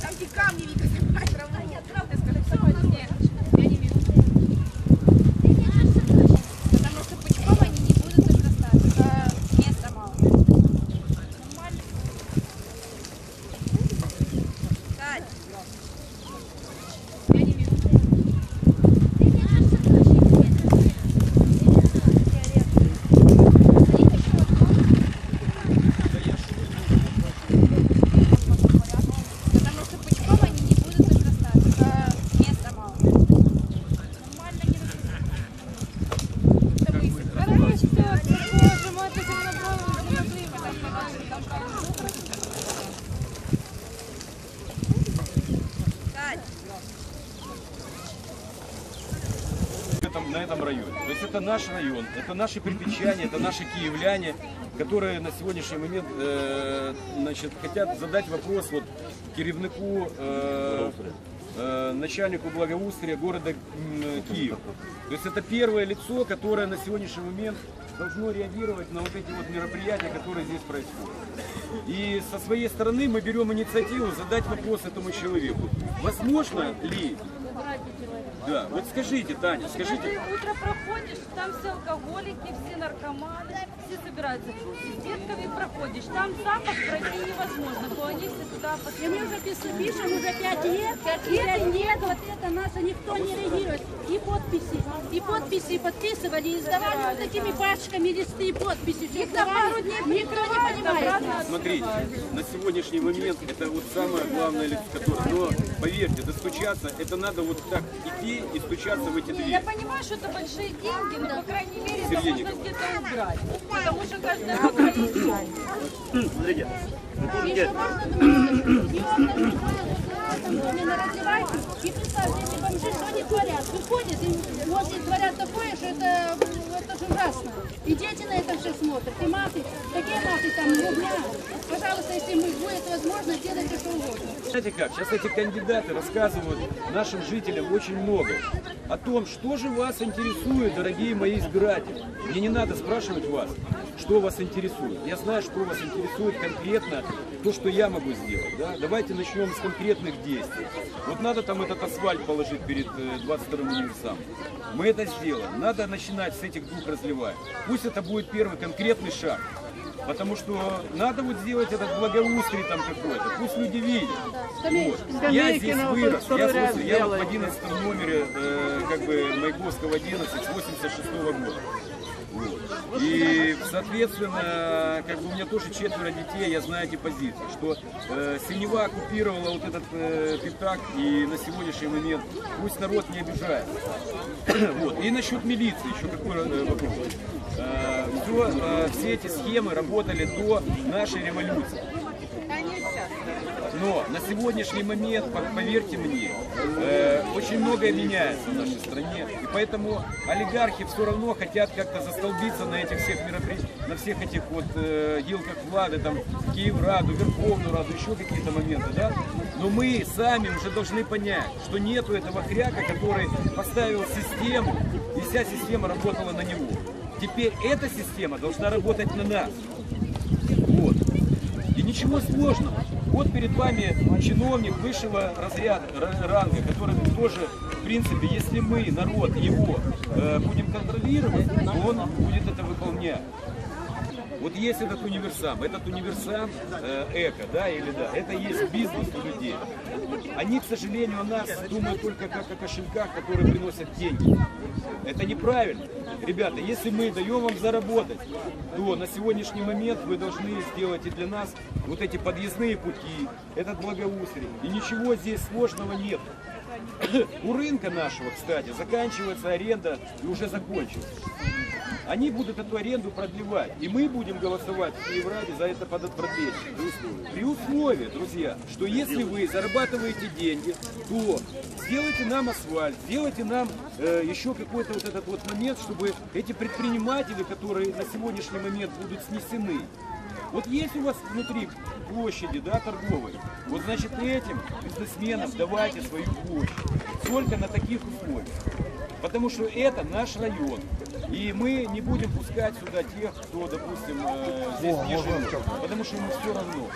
Там ті камні Віка Этом, на этом районе. То есть это наш район, это наши припечане, это наши киевляне, которые на сегодняшний момент э, значит, хотят задать вопрос вот керівнику, э, э, начальнику благоустрия города м, Киев. То есть это первое лицо, которое на сегодняшний момент должно реагировать на вот эти вот мероприятия, которые здесь происходят. И со своей стороны мы берем инициативу задать вопрос этому человеку. Возможно ли да, вот скажите, Таня, скажите, Каждое утро проходишь, там все алкоголики, все наркоманы, все собираются. С детками проходишь, там запах пройти невозможно, то они все туда И мы уже пис- пишем уже пять лет, и нет, вот это наше никто не реагирует. И подписи, и подписи подписывали, и сдавали вот такими пачками листы, и подписи. Все сдавали, никто не понимает. смотрите, на сегодняшний момент это вот самое главное лицо, которое, но поверьте, достучаться, это надо вот так идти и стучаться в эти Я двери. понимаю, что это большие деньги, но, по крайней мере, это можно где-то убрать. Потому что каждый можно думать, и представьте, эти бомжи, что они творят. Выходят, и вот и творят такое, что это, это же ужасно. И дети на это все смотрят, и маты, такие маты там, дня. Пожалуйста, если будет возможно, делайте что угодно. Знаете как, сейчас эти кандидаты рассказывают нашим жителям очень много о том, что же вас интересует, дорогие мои избиратели. Мне не надо спрашивать вас, что вас интересует. Я знаю, что вас интересует конкретно, то, что я могу сделать. Да? Давайте начнем с конкретных действий. Вот надо там этот асфальт положить перед э, 22-м универсамом. Мы это сделаем. Надо начинать с этих двух разливаек. Пусть это будет первый конкретный шаг. Потому что надо вот сделать этот благоустрий там какой-то. Пусть люди видят. Вот. Я здесь вырос. Я, слушай, я вот в 11 номере э, как бы Маяковского 11 с 86 года. Вот. И, соответственно, как бы у меня тоже четверо детей, я знаю эти позиции, что э, Синева оккупировала вот этот э, пятак, и на сегодняшний момент пусть народ не обижает. вот. И насчет милиции еще какой э, вопрос. Э, всё, э, все эти схемы работали до нашей революции. Но на сегодняшний момент, по- поверьте мне, э, очень многое меняется в нашей стране. И поэтому олигархи все равно хотят как-то застолбиться на этих всех мероприятиях, на всех этих вот э, гилках влады, там, Киевраду, Верховную Раду, еще какие-то моменты, да? Но мы сами уже должны понять, что нету этого хряка, который поставил систему, и вся система работала на него. Теперь эта система должна работать на нас. Вот. И ничего сложного. Вот перед вами чиновник высшего разряда, ра- ранга, который тоже, в принципе, если мы, народ, его э, будем контролировать, то он будет это выполнять. Вот есть этот универсам, этот универсам э, эко, да, или да, это есть бизнес у людей. Они, к сожалению, о нас думают только как о кошельках, которые приносят деньги. Это неправильно. Ребята, если мы даем вам заработать, то на сегодняшний момент вы должны сделать и для нас вот эти подъездные пути, этот благоустрий. И ничего здесь сложного нет. У рынка нашего, кстати, заканчивается аренда и уже закончилась. Они будут эту аренду продлевать. И мы будем голосовать в Киевраде за это продление. При условии, друзья, что если вы зарабатываете деньги, то сделайте нам асфальт, сделайте нам э, еще какой-то вот этот вот момент, чтобы эти предприниматели, которые на сегодняшний момент будут снесены, вот есть у вас внутри площади, да, торговые, вот значит этим бизнесменам давайте свою площадь. Только на таких условиях. Потому что это наш район. И мы не будем пускать сюда тех, кто, допустим, э, здесь не живет, потому что ему все равно.